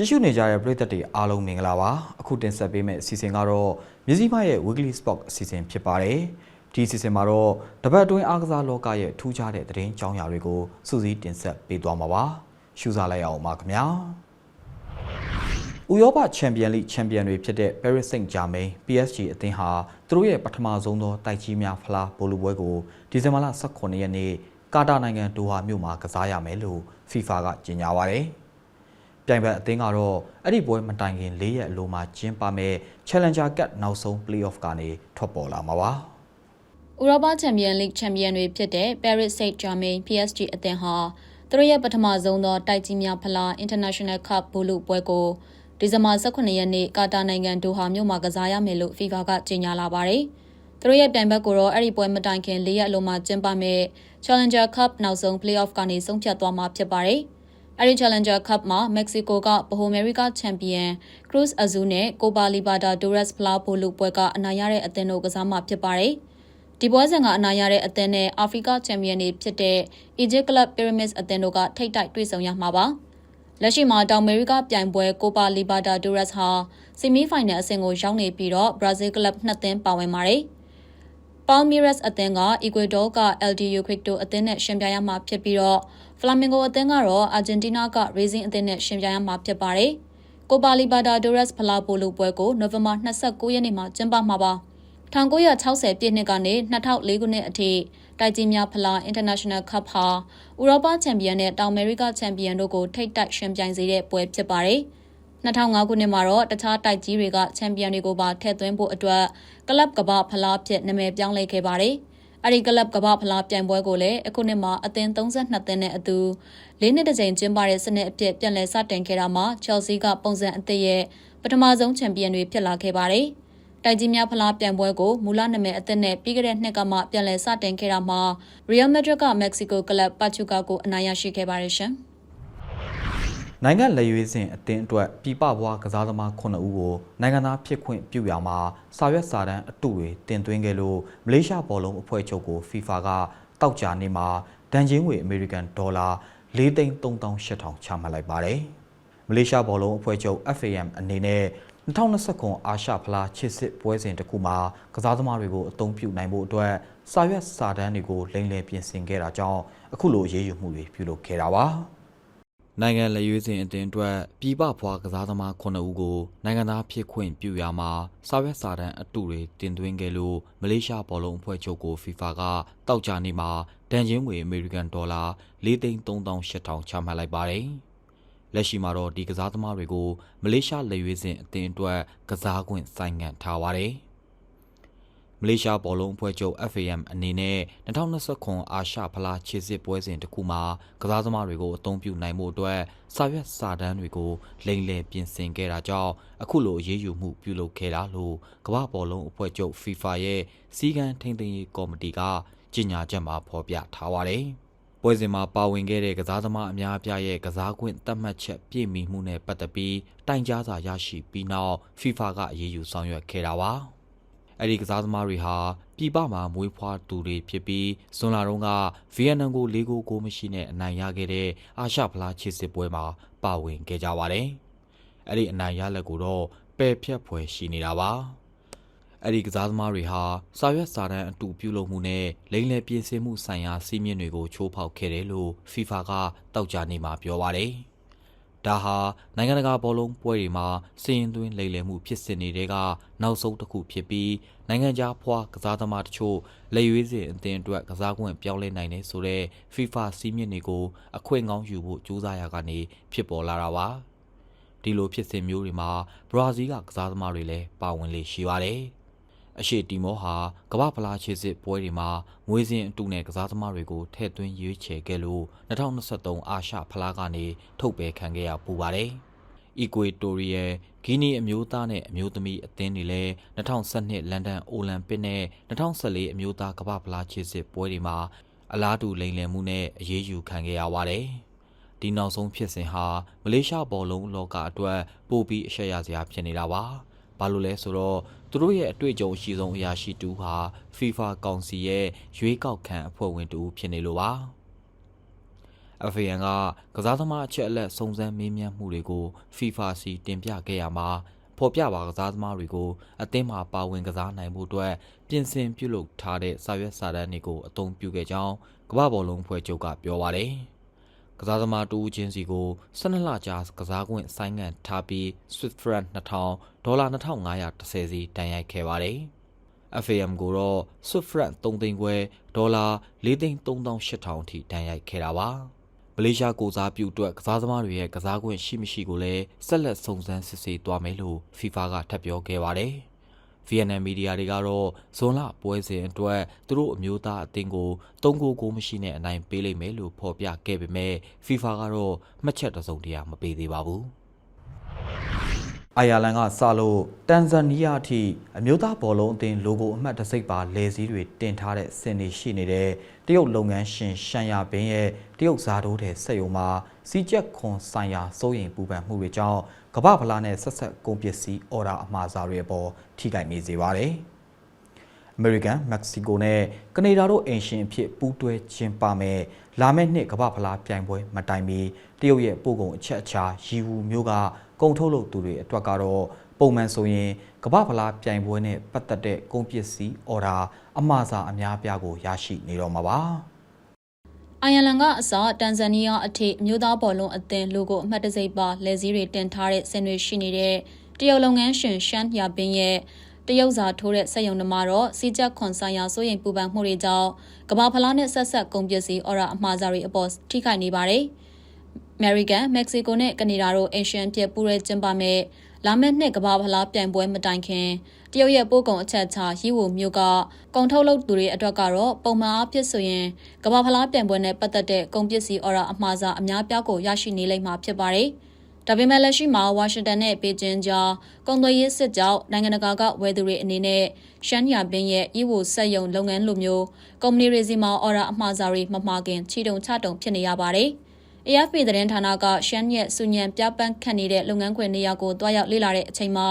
ကြည့်ရှုနေကြတဲ့ပရိသတ်တွေအားလုံးမင်္ဂလာပါအခုတင်ဆက်ပေးမယ့်အစီအစဉ်ကတော့မြစည်းမရဲ့ Weekly Spot အစီအစဉ်ဖြစ်ပါတယ်ဒီအစီအစဉ်မှာတော့တပတ်အတွင်းအားကစားလောကရဲ့ထူးခြားတဲ့သတင်းကြောင်းရာတွေကိုစူးစီးတင်ဆက်ပေးသွားမှာပါရှုစားလိုက်အောင်ပါခင်ဗျာဥရောပချန်ပီယံလိချန်ပီယံတွေဖြစ်တဲ့ Paris Saint-Germain PSG အသင်းဟာသူတို့ရဲ့ပထမဆုံးသောတိုက်ကြီးများဖလားဘောလုံးပွဲကိုဒီဇင်ဘာလ18ရက်နေ့ကာတာနိုင်ငံဒိုဟာမြို့မှာကစားရမယ်လို့ FIFA ကကြေညာပါတယ်။ ပြိုင်ဘက်အသင်းကတော့အဲ့ဒီပွဲမတိုင်ခင်၄ရက်အလိုမှာကျင်းပမဲ့ Challenger Cup နောက်ဆုံး Play-off ကနေထွက်ပေါ်လာမှာပါ။ဥရောပချန်ပီယံလိချန်ပီယံတွေဖြစ်တဲ့ Paris Saint-Germain PSG အသင်းဟာသူတို့ရဲ့ပထမဆုံးသောတိုက်ကြီးများဖလား International Cup ဘောလုံးပွဲကိုဒီဇင်ဘာ18ရက်နေ့ကာတာနိုင်ငံဒိုဟာမြို့မှာကစားရမယ်လို့ FIFA ကကြေညာလာပါတယ်။သူတို့ရဲ့ပြိုင်ဘက်ကိုတော့အဲ့ဒီပွဲမတိုင်ခင်၄ရက်အလိုမှာကျင်းပမဲ့ Challenger Cup နောက်ဆုံး Play-off ကနေဆုံးဖြတ်သွားမှာဖြစ်ပါတယ်။ အဲ့ဒီ Challenger Cup မှာမက္ကဆီကိုကဗဟိုအမေရိကချန်ပီယံ Cruz Azul နဲ့ Copa Libertadores ဖလားဘောလုံးပွဲကအနိုင်ရတဲ့အသင်းတို့ကစားမှာဖြစ်ပါတယ်။ဒီပွဲစဉ်ကအနိုင်ရတဲ့အသင်းနဲ့အာဖရိကချန်ပီယံတွေဖြစ်တဲ့ Egypt Club Pyramids အသင်းတို့ကထိတ်တိုက်တွေ့ဆုံရမှာပါ။လက်ရှိမှာတောင်အမေရိကပြိုင်ပွဲ Copa Libertadores ဟာဆီမီဖိုင်နယ်အဆင့်ကိုရောက်နေပြီးတော့ Brazil Club နှစ်သင်းပါဝင်ပါတယ်။ Palmeiras အသင်းက Ecuador က LDU Quito အသင်းနဲ့ရှင်ပြိုင်ရမှာဖြစ်ပြီးတော့ Flamengo အသင်းကတော့ Argentina က Racing အသင်းနဲ့ရှင်ပြိုင်ရမှာဖြစ်ပါတယ်။ Copa Libertadores ဖလားပိုလိုပွဲကိုနိုဝင်ဘာ29ရက်နေ့မှာကျင်းပမှာပါ။1960ပြည့်နှစ်ကနေ2004ခုနှစ်အထိတိုက်ကြီးများဖလား International Cup ဟာဥရောပချန်ပီယံနဲ့တောင်အမေရိကချန်ပီယံတို့ကိုထိတ်တိုက်ရှင်ပြိုင်စေတဲ့ပွဲဖြစ်ပါတယ်။ 2005ခုနှစ်မှာတော့တခြားတိုက်ကြီးတွေကချန်ပီယံတွေကိုပါထည့်သွင်းဖို့အတွက်ကလပ်ကမ္ဘာဖလားဖြစ်နာမည်ပြောင်းလဲခဲ့ပါတယ်။အဲဒီကလပ်ကမ္ဘာဖလားပြိုင်ပွဲကိုလည်းအခုနှစ်မှာအသင်း32သင်းနဲ့အတူ၄နှစ်တစ်ကြိမ်ကျင်းပတဲ့စနစ်အဖြစ်ပြန်လည်စတင်ခဲ့တာမှာ Chelsea ကပုံစံအသစ်ရဲ့ပထမဆုံးချန်ပီယံတွေဖြစ်လာခဲ့ပါတယ်။တိုက်ကြီးများဖလားပြိုင်ပွဲကိုမူလနာမည်အသစ်နဲ့ပြီးခဲ့တဲ့နှစ်ကမှပြန်လည်စတင်ခဲ့တာမှာ Real Madrid က Mexico Club Pachuca ကိုအနိုင်ရရှိခဲ့ပါတယ်ရှင်။ နိုင်ငံလက်ရွေးစင်အတင်းအတွက်ပြည်ပဘွားကစားသမား9ဦးကိုနိုင်ငံသားဖြစ်ခွင့်ပြုရမှာစာရွက်စာတမ်းအတုတွေတင်သွင်းခဲ့လို့မလေးရှားဘောလုံးအဖွဲ့ချုပ်ကို FIFA ကတောက်ကြနေမှာဒဏ်ချင်းငွေအမေရိကန်ဒေါ်လာ4,3800ချမှတ်လိုက်ပါတယ်။မလေးရှားဘောလုံးအဖွဲ့ချုပ် FAM အနေနဲ့2029အာရှဖလားချစ်စစ်ပွဲစဉ်တစ်ခုမှာကစားသမားတွေကိုအသုံးပြုနိုင်ဖို့အတွက်စာရွက်စာတမ်းတွေကိုလိမ့်လည်ပြင်ဆင်ခဲ့တာကြောင့်အခုလိုရေးယူမှုတွေပြုလုပ်ခဲ့တာပါ။ နိုင်ငံလက်ရွေးစင်အတင်းအတွက်ပြည်ပဖွာကစားသမား9ဦးကိုနိုင်ငံသားဖြစ်ခွင့်ပြုရမှာစာရွက်စာတမ်းအတုတွေတင်သွင်းခဲ့လို့မလေးရှားဘောလုံးအဖွဲ့ချုပ်ကို FIFA ကတောက်ကြနေမှာဒဏ်ချင်းငွေအမေရိကန်ဒေါ်လာ4,3800ချမှတ်လိုက်ပါတယ်။လက်ရှိမှာတော့ဒီကစားသမားတွေကိုမလေးရှားလက်ရွေးစင်အသင်းအတွက်ကစားခွင့်ဆိုင်ငံ့ထားပါတယ်။ မလေးရှားဘောလုံးအဖွဲ့ချုပ် FAM အနေနဲ့2029အာရှဖလားခြေစစ်ပွဲစဉ်တစ်ခုမှာကစားသမားတွေကိုအသုံးပြုနိုင်မှုအတွက်စာရွက်စာတမ်းတွေကိုလိမ့်လည်ပြင်ဆင်ခဲ့တာကြောင့်အခုလိုအရေးယူမှုပြုလုပ်ခဲ့တာလို့ကမ္ဘာဘောလုံးအဖွဲ့ချုပ် FIFA ရဲ့စီကံထိန်းသိမ်းရေးကော်မတီကကြေညာချက်မှာဖော်ပြထားပါတယ်။ပွဲစဉ်မှာပါဝင်ခဲ့တဲ့ကစားသမားအများအပြားရဲ့ကစားကွင်းတတ်မှတ်ချက်ပြည့်မီမှုနဲ့ပတ်သက်ပြီးတိုင်ကြားစာရရှိပြီးနောက် FIFA ကအရေးယူဆောင်ရွက်ခဲ့တာပါ။ အဲ့ဒီကစားသမားတွေဟာပြည်ပမှာမွေးဖွားသူတွေဖြစ်ပြီးဇွန်လတုန်းကဗီယက်နမ်ကို၄ဂိုးကိုမရှိနဲ့အနိုင်ရခဲ့တဲ့အာရှဖလားချစ်စစ်ပွဲမှာပါဝင်ခဲ့ကြပါတယ်။အဲ့ဒီအနိုင်ရလက်ကိုတော့ပယ်ဖြတ်ဖွယ်ရှိနေတာပါ။အဲ့ဒီကစားသမားတွေဟာစာရွက်စာတမ်းအတူပြုလုပ်မှုနဲ့လိမ့်လည်ပြင်ဆင်မှုဆိုင်ရာစီးမြင့်တွေကိုချိုးဖောက်ခဲ့တယ်လို့ FIFA ကတောက်ကြနေမှာပြောပါတယ်။ ဒါဟာနိုင်ငံတကာဘောလုံးပွဲတွေမှာစီရင်သွင်းလိမ်လည်မှုဖြစ်စဉ်တွေကနောက်ဆုံးတစ်ခုဖြစ်ပြီးနိုင်ငံခြားဖွာကစားသမားတချို့လက်ရွေးစင်အသင်းအတွက်ကစားခွင့်ပြောင်းလဲနိုင်တယ်ဆိုတော့ FIFA စီးမြင့်တွေကိုအခွင့်ကောင်းယူဖို့ကြိုးစားရကနေဖြစ်ပေါ်လာတာပါဒီလိုဖြစ်စဉ်မျိုးတွေမှာဘရာဇီးကကစားသမားတွေလည်းပါဝင်လေရှိပါတယ်။ အရှိတီမောဟာကမ္ဘာဖလားခြေစစ်ပွဲတွေမှာငွေစင်အတူနဲ့ကစားသမားတွေကိုထည့်သွင်းရွေးချယ်ခဲ့လို့2023အာရှဖလားကနေထုတ်ပယ်ခံခဲ့ရပူပါတယ်။အီကွေတိုရီယယ်ဂီနီအမျိုးသားနဲ့အမျိုးသမီးအသင်းတွေလည်း2012လန်ဒန်အိုလံပစ်နဲ့2014အမျိုးသားကမ္ဘာဖလားခြေစစ်ပွဲတွေမှာအလားတူလိမ်လည်မှုနဲ့အရေးယူခံခဲ့ရပါတယ်။ဒီနောက်ဆုံးဖြစ်စဉ်ဟာမလေးရှားဘောလုံးလောကအတွက်ပိုပြီးအရှက်ရစရာဖြစ်နေတာပါ။ ဘာလို့လဲဆိုတော့သူတို့ရဲ့အတွေ့အကြုံအရှိဆုံးအရာရှိတူဟာ FIFA ကောင်စီရဲ့ရွေးကောက်ခံအဖွဲ့ဝင်တူဖြစ်နေလို့ပါ FAN ကကစားသမားအချက်အလက်စုံစမ်းမေးမြန်းမှုတွေကို FIFA စီတင်ပြခဲ့ရမှာဖော်ပြပါကစားသမားတွေကိုအသင်းမှာပါဝင်ကစားနိုင်မှုအတွက်ပြင်ဆင်ပြုလုပ်ထားတဲ့စာရွက်စာတမ်းတွေကိုအသုံးပြုခဲ့ကြောင်းကမ္ဘာဘောလုံးဖွဲ့ချုပ်ကပြောပါတယ်။ ကစားသမားတူဦးချင်းစီကို12လကြာကစားခွင့်ဆိုင်းငံ့ထားပြီး Swiss franc 2000ဒေါ်လာ2530စီတန်ရိုက်ခဲ့ပါတယ်။ FAM ကိုတော့ Swiss franc 3သိန်းခွဲဒေါ်လာ4သိန်း3800အထိတန်ရိုက်ခဲ့တာပါ။မလေးရှားကိုစားပြုအတွက်ကစားသမားတွေရဲ့ကစားခွင့်ရှိမရှိကိုလည်းဆက်လက်စုံစမ်းစစ်ဆေးသွားမယ်လို့ FIFA ကထပ်ပြောခဲ့ပါတယ်။ VNN မီဒီယာတွေကတော့ဇွန်လပွဲစဉ်အတွက်သူတို့အမျိုးသားအသင်းကို၃ဂိုးကိုမရှိနဲ့အနိုင်ပေးလိမ့်မယ်လို့ဖော်ပြခဲ့ပေမဲ့ FIFA ကတော့မှတ်ချက်တစ်စုံတရာမပေးသေးပါဘူး။ အိုင်ယာလန်ကစလို့တန်ဇန်နီးယားအထိအမျိုးသားဘောလုံးအသင်းလိုဂိုအမှတ်တစိပ်ပါလယ်စည်းတွေတင်ထားတဲ့စင်တွေရှိနေတဲ့တရုတ်လုပ်ငန်းရှင်ရှန်ယာဘင်းရဲ့တရုတ်ဇာတိုးတဲ့စက်ရုံမှာစီးကျက်ခွန်ဆိုင်ရာစိုးရိမ်ပူပန်မှုတွေကြောင့်ကမ္ဘာဖလားနဲ့ဆက်ဆက်ကုန်ပစ္စည်းအော်ဒါအမှားစာတွေအပေါ်ထိခိုက်နေစေပါတယ်။အမေရိကန်၊မက္ကဆီကိုနဲ့ကနေဒါတို့အင်ရှင်အဖြစ်ပူးတွဲကျင်းပမယ်လာမယ့်နှစ်ကမ္ဘာဖလားပြိုင်ပွဲမတိုင်မီတရုတ်ရဲ့ပို့ကုန်အချက်အချာရီဝူမျိုးက ကုန်ထုတ်လုပ်သူတွေအတွက်ကတော့ပုံမှန်ဆိုရင်ကမ္ဘာဖလားပြိုင်ပွဲနဲ့ပတ်သက်တဲ့ကုန်ပစ္စည်းအော်ဒါအမှားစာအများအပြားကိုရရှိနေတော့မှာပါ။အိုင်ယာလန်ကအစတန်ဇန်နီးယားအထိမြို့သားဘော်လုံးအသင်းလိုကိုအမှတ်တစိပ်ပါလက်စည်းတွေတင်ထားတဲ့ဆင်တွေရှိနေတဲ့တရုတ်လုပ်ငန်းရှင်ရှန်ယာပင်းရဲ့တရုတ်စာထိုးတဲ့စက်ရုံတွေမှာတော့စီချက်ခွန်ဆိုင်ရာစိုးရိမ်ပူပန်မှုတွေကြောင့်ကဘာဖလားနဲ့ဆက်ဆက်ကုန်ပစ္စည်းအော်ရာအမှားစာတွေအပေါ်ထိခိုက်နေပါတယ်။ အမေရိကန်၊မက္ကဆီကိုနဲ့ကနေဒါတို့အေရှန်ပြပူးရဲကျင်းပမဲ့လာမယ့်နှစ်ကဘာဖလားပြိုင်ပွဲမတိုင်ခင်တရုတ်ရဲ့ပို့ကုန်အချက်ချာရီးဝူမျိုးကကုန်ထုတ်လုပ်သူတွေအတွက်ကတော့ပုံမှန်အားဖြင့်ဆိုရင်ကဘာဖလားပြိုင်ပွဲနဲ့ပတ်သက်တဲ့ကုန်ပစ္စည်းအော်ဒါအမှားစာအများပြားကိုရရှိနေလိမ့်မှာဖြစ်ပါတယ်။ဒါပေမဲ့လက်ရှိမှာဝါရှင်တန်နဲ့ပေကျင်းကြားကုန်သွယ်ရေးစစ်ကြောင့်နိုင်ငံတကာကဝယ်သူတွေအနေနဲ့ရှမ်းညာပင်းရဲ့ဤဝဆက်ယုံလုပ်ငန်းလိုမျိုးကုမ္ပဏီတွေစီမှာအော်ဒါအမှားစာတွေမမှားခင်ချီတုံချတုံဖြစ်နေရပါတယ်။ AFP သတင်းဌာနကရှမ်းရဲ့စုညံပြပန်းခတ်နေတဲ့လုပ်ငန်းခွင်နေရာကိုတွားရောက်လေ့လာတဲ့အချိန်မှာ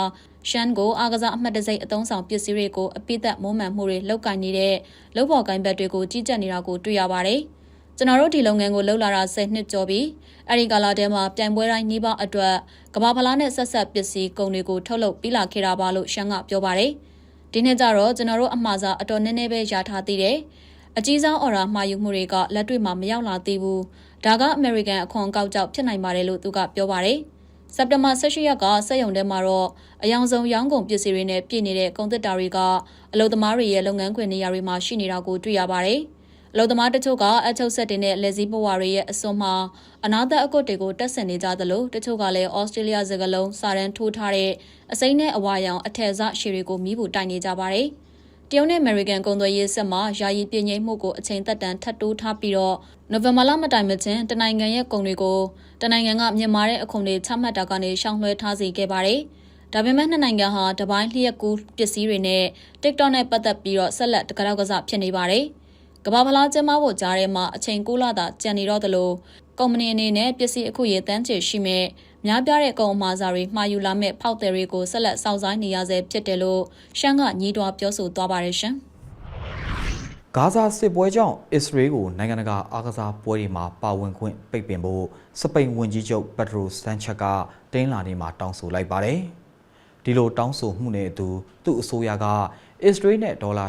ရှမ်းကိုအားကစားအမှတ်တစိတ်အသုံးဆောင်ပစ္စည်းတွေကိုအပိသက်မုံမှန်မှုတွေလောက်ကင်နေတဲ့လုပ်ပေါ်ကိုင်ဘက်တွေကိုကြီးကြပ်နေတာကိုတွေ့ရပါတယ်။ကျွန်တော်တို့ဒီလုပ်ငန်းကိုလှုပ်လာတာ10နှစ်ကျော်ပြီ။အဲဒီကာလတည်းမှာပြိုင်ပွဲတိုင်းနှီးပါအတွက်ကမ္ဘာဖလားနဲ့ဆက်ဆက်ပစ္စည်းကုန်တွေကိုထုတ်လုပ်ပြီးလာခဲ့တာပါလို့ရှမ်းကပြောပါတယ်။ဒီနေ့ကျတော့ကျွန်တော်တို့အမှားစားအတော်နည်းနည်းပဲရထားသေးတယ်။အကြီးဆုံးအော်ရာမှာယူမှုတွေကလက်တွေ့မှာမရောက်လာသေးဘူး။ ဒါကအမေရိကန်အခွန်ကောက်ကြောက်ဖြစ်နိုင်ပါတယ်လို့သူကပြောပါတယ်။စက်တင်ဘာ18ရက်ကစက်ရုံထဲမှာတော့အယောင်ဆုံးရောင်းကုန်ပစ္စည်းတွေနဲ့ပြည့်နေတဲ့ကုန်သက်တာတွေကအလုပ်သမားတွေရဲ့လုပ်ငန်းခွင်နေရာတွေမှာရှိနေတာကိုတွေ့ရပါတယ်။အလုပ်သမားတချို့ကအချုပ်ဆက်တွေနဲ့လက်စည်းပွားတွေရဲ့အစွန်းမှာအနာသက်အကွတ်တွေကိုတက်ဆင်နေကြသလိုတချို့ကလည်းဩစတြေးလျစကလုံးစာရန်ထိုးထားတဲ့အစိမ်းနဲ့အဝါရောင်အထက်စရှည်တွေကိုမိဖို့တိုင်နေကြပါတယ်။ တရုတ်နဲ့အမေရိကန်ကုန်သွယ်ရေးဆက်မှာယာယီပြည်ငြိမ်မှုကိုအချိန်သက်တမ်းထပ်တိုးထားပြီးတော့နိုဝင်ဘာလမတိုင်မချင်းတနိုင်ငံရဲ့ကုန်တွေကိုတနိုင်ငံကမြန်မာတဲ့အခွန်တွေချမှတ်တာကနေရှောင်လွှဲထားစေခဲ့ပါတယ်။ဒါပေမဲ့နှစ်နိုင်ငံဟာတပိုင်းလျှက်ကူးပစ္စည်းတွေနဲ့ TikTok နဲ့ပတ်သက်ပြီးတော့ဆက်လက်တကြောက်ကစားဖြစ်နေပါတယ်။ကမ္ဘာဖလားကျင်းပဖို့ကြားထဲမှာအချိန်6လသာကျန်နေတော့သလို ကုမ္ပဏီအနေနဲ့ပစ္စည်းအခုရေတန်းချေရှိမဲ့များပြားတဲ့ကုန်အမှားစာတွေမှာယူလာမဲ့ဖောက်သည်တွေကိုဆက်လက်စောင့်ဆိုင်းနေရဆဲဖြစ်တယ်လို့ရှမ်းကညီးတွားပြောဆိုသွားပါတယ်ရှင်။ဂါဇာစစ်ပွဲကြောင့်အစ္စရေးကိုနိုင်ငံတကာအားကစားပွဲတွေမှာပါဝင်ခွင့်ပိတ်ပင်ဖို့စပိန်ဝန်ကြီးချုပ်ပက်ဒရိုဆန်ချက်ကတင်းလာနေမှာတောင်းဆိုလိုက်ပါတယ်။ဒီလိုတောင်းဆိုမှုနဲ့အတူသူ့အစိုးရကအစ္စရေးနဲ့ဒေါ်လာ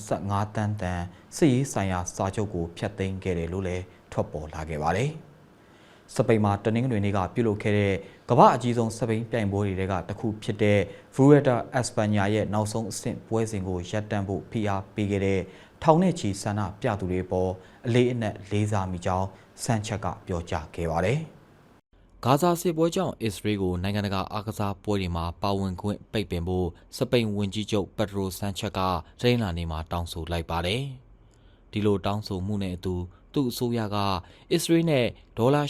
825တန်းတန်စစ်ရေးဆိုင်ရာစာချုပ်ကိုဖျက်သိမ်းခဲ့တယ်လို့လည်း ထွက်ပေါ်လာခဲ့ပါတယ်။စပိန်မှာတနင်္ဂနွေနေ့ကပြုလုပ်ခဲ့တဲ့ကမ္ဘာအကြီးဆုံးစပိန်ပြိုင်ပွဲတွေကတစ်ခုဖြစ်တဲ့ Vuelta España ရဲ့နောက်ဆုံးအဆင့်ပွဲစဉ်ကိုရပ်တန့်ဖို့ဖိအားပေးခဲ့တဲ့ထောင်နဲ့ချီဆန္ဒပြသူတွေပေါ်အလေးအနက်လေးစားမိကြောင်းဆန်ချက်ကပြောကြားခဲ့ပါတယ်။ဂါဇာစစ်ပွဲကြောင့်အစ္စရေးကိုနိုင်ငံတကာအားကစားပွဲတွေမှာပါဝင်ခွင့်ပိတ်ပင်ဖို့စပိန်ဝန်ကြီးချုပ်ပက်ဒရိုဆန်ချက်ကတိုင်းလာနေမှာတောင်းဆိုလိုက်ပါတယ်။ဒီလိုတောင်းဆိုမှုနဲ့အတူ သူ့အစိုးရကအစ္စရေးနဲ့ဒေါ်လာ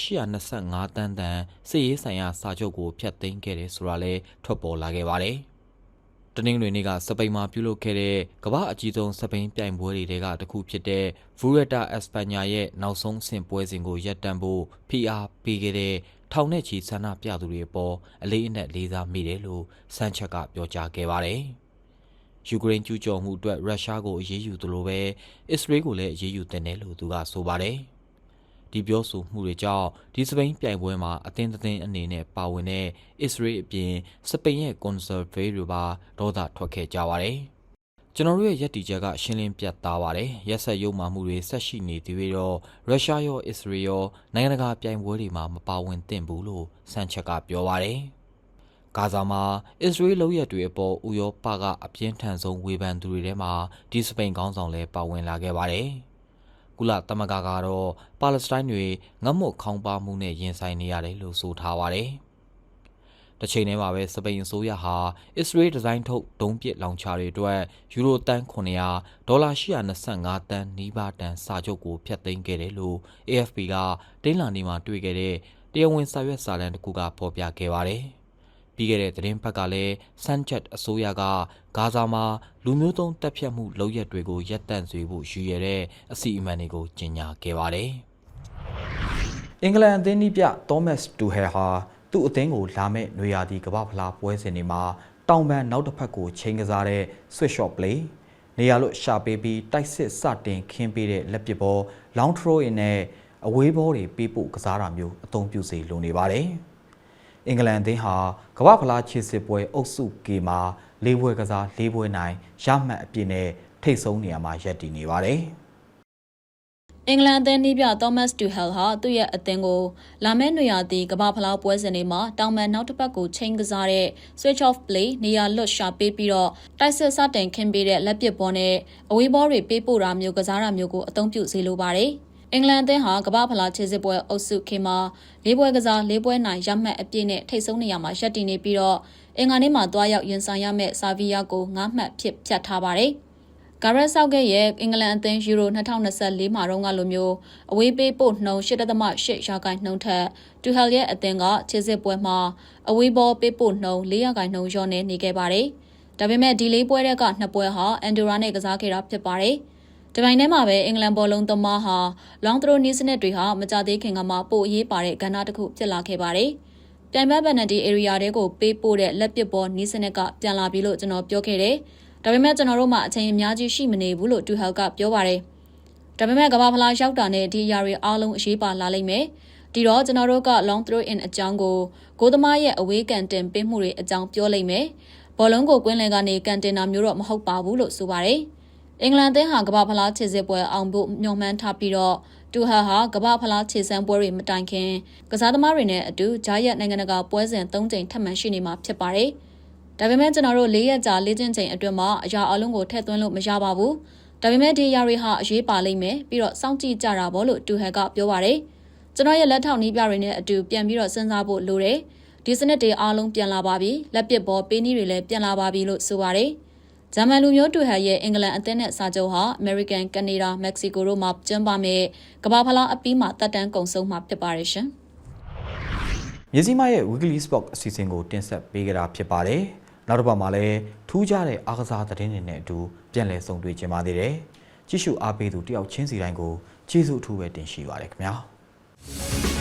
825တန်းတန်စစ်ရေးဆိုင်ရာစာချုပ်ကိုဖျက်သိမ်းခဲ့တယ်ဆိုတာလည်းထွက်ပေါ်လာခဲ့ပါတယ်။တနင်္ဂနွေနေ့ကစပိန်မှာပြုလုပ်ခဲ့တဲ့ကမ္ဘာအကြီးဆုံးစပိန်ပြိုင်ပွဲတွေကတခုဖြစ်တဲ့ Vuelta España ရဲ့နောက်ဆုံးဆင့်ပွဲစဉ်ကိုရပ်တန့်ဖို့ဖိအားပေးခဲ့တဲ့ထောင်နဲ့ချီဆန္ဒပြသူတွေပေါ်အလေးအနက်လေးစားမိတယ်လို့ဆန်ချက်ကပြောကြားခဲ့ပါတယ်။ ယူကရိန်းကျူးကျော်မှုအတွက်ရုရှားကိုအရေးယူသလိုပဲအစ္စရေးကိုလည်းအရေးယူတင်တယ်လို့သူကဆိုပါတယ်။ဒီပြောဆိုမှုတွေကြောင့်ဒီစပိန်ပြိုင်ပွဲမှာအသင်းသင်းအနေနဲ့ပါဝင်တဲ့အစ္စရေးအပြင်စပိန်ရဲ့ကွန်ဆာဗေးတွေပါဒေါသထွက်ခဲ့ကြပါတယ်။ကျွန်တော်တို့ရဲ့ယက်တီချက်ကရှင်းလင်းပြတ်သားပါတယ်။ရက်ဆက်ရုံမှမှုတွေဆက်ရှိနေသေးပြီးတော့ရုရှားရောအစ္စရေးရောနိုင်ငံတကာပြိုင်ပွဲတွေမှာမပါဝင်သင့်ဘူးလို့ဆန်ချက်ကပြောပါတယ်။ ဂါဇာမှာအစ္စရေးလုံရက်တွေအပေါ်ဥရောပကအပြင်းထန်ဆုံးဝေဖန်သူတွေထဲမှာဒီစပိန်ခေါင်းဆောင်လည်းပါဝင်လာခဲ့ပါတယ်။ကုလသမဂ္ဂကတော့ပါလက်စတိုင်းတွေငတ်မွတ်ခေါင်းပါမှုနဲ့ရင်ဆိုင်နေရတယ်လို့ဆိုထားပါတယ်။တစ်ချိန်တည်းမှာပဲစပိန်အစိုးရဟာအစ္စရေးဒီဇိုင်းထုတ်ဒုံးပစ်လောင်ချာတွေအတွက်ယူရိုတန်900ဒေါ်လာ825တန်နီးပါးတန်စာချုပ်ကိုဖျက်သိမ်းခဲ့တယ်လို့ AFP ကတင်းလာနေမှာတွေ့ခဲ့တဲ့တရားဝင်စာရွက်စာတမ်းတစ်ခုကဖော်ပြခဲ့ပါတယ်။ ပြီးခဲ့တဲ့သတင်းပတ်ကလည်းဆန်ချက်အစိုးရကဂါဇာမှာလူမျိုးတုံးတပ်ဖြတ်မှုလုပ်ရက်တွေကိုရပ်တန့်စေဖို့ရည်ရွယ်တဲ့အစီအမံတွေကိုကြေညာခဲ့ပါတယ်။အင်္ဂလန်အသင်းနီးပြသောမတ်တူဟယ်ဟာသူ့အသင်းကိုလာမဲ့နွေရာသီကမ္ဘာဖလားပွဲစဉ်တွေမှာတောင်ပန်နောက်တစ်ဖက်ကိုချိန်ကစားတဲ့ switch shot play နေရာလို့ရှာပေးပြီးတိုက်စစ်စတင်ခင်းပေးတဲ့လက်ပစ်ဘော long throw in နဲ့အဝေးဘောတွေပေးဖို့ကစားတာမျိုးအသုံးပြုစေလိုနေပါတယ်။ အင်္ဂလန်အသင်းဟာကမ္ဘာဖလားခြေစစ်ပွဲအုပ်စု K မှာ၄ပွဲကစား၄ပွဲနိုင်ရမှတ်အပြည့်နဲ့ထိတ်ဆုံးနေရာမှာရပ်တည်နေပါတယ်။အင်္ဂလန်အသင်းနီးပြသောမတ်တူဟယ်ဟာသူ့ရဲ့အသင်းကိုလာမယ့်နွေရာသီကမ္ဘာဖလားပွဲစဉ်တွေမှာတောင်ပန်နောက်တစ်ပတ်ကိုချိန်ကစားတဲ့ switch off play နေရာလွတ်ရှာပေးပြီးတော့တိုက်စစ်စတင်ခင်းပေးတဲ့လက်ပစ်ဘောနဲ့အဝေးဘောတွေပေးပို့တာမျိုးကစားတာမျိုးကိုအသုံးပြုစေလိုပါတယ်။ အင်္ဂလန်အသင်းဟာကမ္ဘာဖလားခြေစစ်ပွဲအုပ်စုခေမှာ၄ပွဲကစား၄ပွဲနိုင်ရမှတ်အပြည့်နဲ့ထိတ်ဆုံးနေရာမှာရပ်တည်နေပြီးတော့အင်္ဂါနေ့မှာတွားရောက်ရင်ဆိုင်ရမယ့်ဆာဗီယာကို9မှတ်ဖြစ်ဖြတ်ထားပါတယ်။ဂါရက်ဆောက်ကရဲ့အင်္ဂလန်အသင်းယူရို2024မှာတော့ကလိုမျိုးအဝေးပေးပို့နှုန်း8.8ရာခိုင်နှုန်းထက်တူဟယ်ရဲ့အသင်းကခြေစစ်ပွဲမှာအဝေးဘောပေးပို့နှုန်း4ရာခိုင်နှုန်းလျော့နေနေခဲ့ပါတယ်။ဒါပေမဲ့ဒီလေးပွဲတွေကနှစ်ပွဲဟာအန်ဒိုရာနဲ့ကစားခဲ့တာဖြစ်ပါတယ်။ ဒီပိုင်းထဲမှာပဲအင်္ဂလန်ဘောလုံးသမားဟာ long throw နီးစနစ်တွေဟာမကြသေးခင်ကမှပိုအရေးပါတဲ့ကဏ္ဍတစ်ခုဖြစ်လာခဲ့ပါတယ်။ပြိုင်ဘက်ပန်နတီ area တွေကိုပေးပို့တဲ့လက်ပစ်ဘောနီးစနစ်ကပြန်လာပြီလို့ကျွန်တော်ပြောခဲ့တယ်။ဒါပေမဲ့ကျွန်တော်တို့မှအချိန်အများကြီးရှိမနေဘူးလို့တူဟယ်ကပြောပါတယ်။ဒါပေမဲ့ကမ္ဘာဖလားရောက်တာနဲ့ဒီအရာတွေအားလုံးအရေးပါလာလိမ့်မယ်။ဒီတော့ကျွန်တော်တို့က long throw in အကြောင်းကိုကိုသမားရဲ့အဝေးကန်တင်ပေးမှုတွေအကြောင်းပြောလိမ့်မယ်။ဘောလုံးကိုကွင်းလင်ကနေကန်တင်တာမျိုးတော့မဟုတ်ပါဘူးလို့ဆိုပါတယ်။ အင်္ဂလန်သင်းဟာကမ္ဘာဖလားခြေစစ်ပွဲအောင်ဖို့ညှော်မှန်းထားပြီးတော့တူဟာဟာကမ္ဘာဖလားခြေစမ်းပွဲတွေမတိုင်ခင်ကစားသမားတွေနဲ့အတူဂျားရက်နိုင်ငံတကာပွဲစဉ်၃ကြိမ်ထပ်မံရှိနေမှာဖြစ်ပါတယ်။ဒါပေမဲ့ကျွန်တော်တို့၄ရက်ကြာလေ့ကျင့်ချိန်အတွင်းမှာအရာအလုံးကိုထည့်သွင်းလို့မရပါဘူး။ဒါပေမဲ့ဒီအရာတွေဟာအရေးပါလိမ့်မယ်ပြီးတော့စောင့်ကြည့်ကြတာပေါ့လို့တူဟက်ကပြောပါတယ်။ကျွန်တော်ရဲ့လက်ထောက်နီးပြတွေနဲ့အတူပြန်ပြီးတော့စဉ်းစားဖို့လိုတယ်။ဒီစနစ်တွေအားလုံးပြန်လာပါပြီ။လက်ပစ်ဘောပေးနည်းတွေလည်းပြန်လာပါပြီလို့ဆိုပါတယ်။ ဂျာမန်လူမျိုးတူဟက်ရဲ့အင်္ဂလန်အသင်းနဲ့စာချုပ်ဟာအမေရိကန်၊ကနေဒါ၊မက္ကဆီကိုတို့မှာကျင်းပမယ့်ကမ္ဘာဖလားအပြီးမှာတက်တန်းကုန်ဆုံးမှာဖြစ်ပါတယ်ရှင်။မြစည်းမရဲ့ Weekly Sport အစီအစဉ်ကိုတင်ဆက်ပေးကြတာဖြစ်ပါတယ်။နောက်တစ်ပတ်မှာလည်းထူးခြားတဲ့အားကစားသတင်းတွေနဲ့အတူပြန်လည်ဆုံတွေ့ကြပါသေးတယ်။ကြည့်ရှုအားပေးသူတယောက်ချင်းစီတိုင်းကိုကျေးဇူးအထူးပဲတင်ရှိပါရခင်ဗျာ။